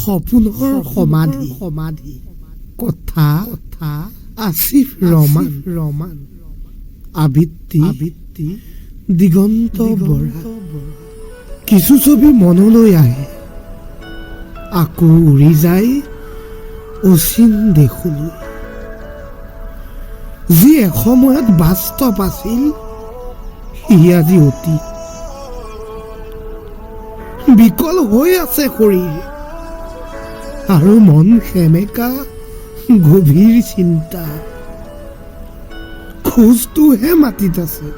সপোনৰ সমাধি সমাধি কথা কথা আছিফ ৰমান ৰমান আবৃত্তি। আবৃত্তি। দিগন্ত বৰা কিছু ছবি মনলৈ আহে। আকৌ উৰি যায় অচিন দেশলৈ। যি এসময়ত বাস্তৱ আছিল সি আজি অতীত। বিকল হৈ আছে শৰীৰ। আৰু মন সেমেকা গভীৰ চিন্তা। খোজটোহে মাটিত আছে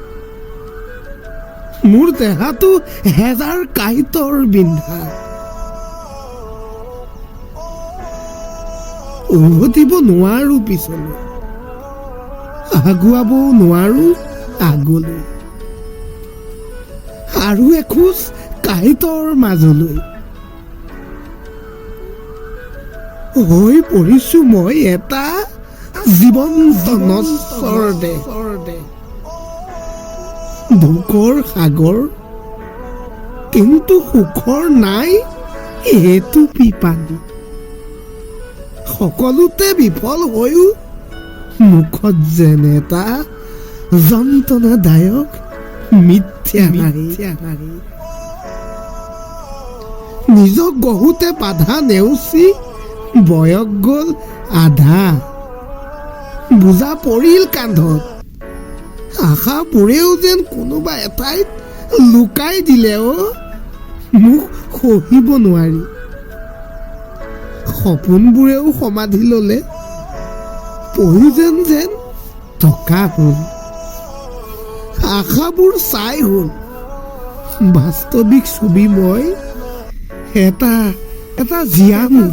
মোৰ দেহাটো হেজাৰ কাঁইটৰ বিন্ধা। উভতিব নোৱাৰো পিছলৈ। আগুৱাবও নোৱাৰো আগলৈ। আৰু এখোজ কাঁইটৰ মাজলৈ। হৈ পৰিছো মই এটা দেহ দুখৰ সাগৰ কিন্তু সুখৰ নাই সেইটো পিপানি। সকলোতে বিফল হৈও মুখত যেন এটা যন্ত্ৰণাদায়ক মিথ্যা নিজক গঢ়োতে বাধা নেওচি বয়স গ'ল আধা। বুজা পৰিল কান্ধত। আশাবোৰেও যেন কোনোবা এঠাইত লুকাই দিলে অ' মোক সহিব নোৱাৰি। সপোনবোৰেও সমাধি ল'লে। প্ৰয়োজন যেন টকা হ'ল। আশাবোৰ চাই হ'ল। বাস্তৱিক ছবি মই এটা vaziar-me.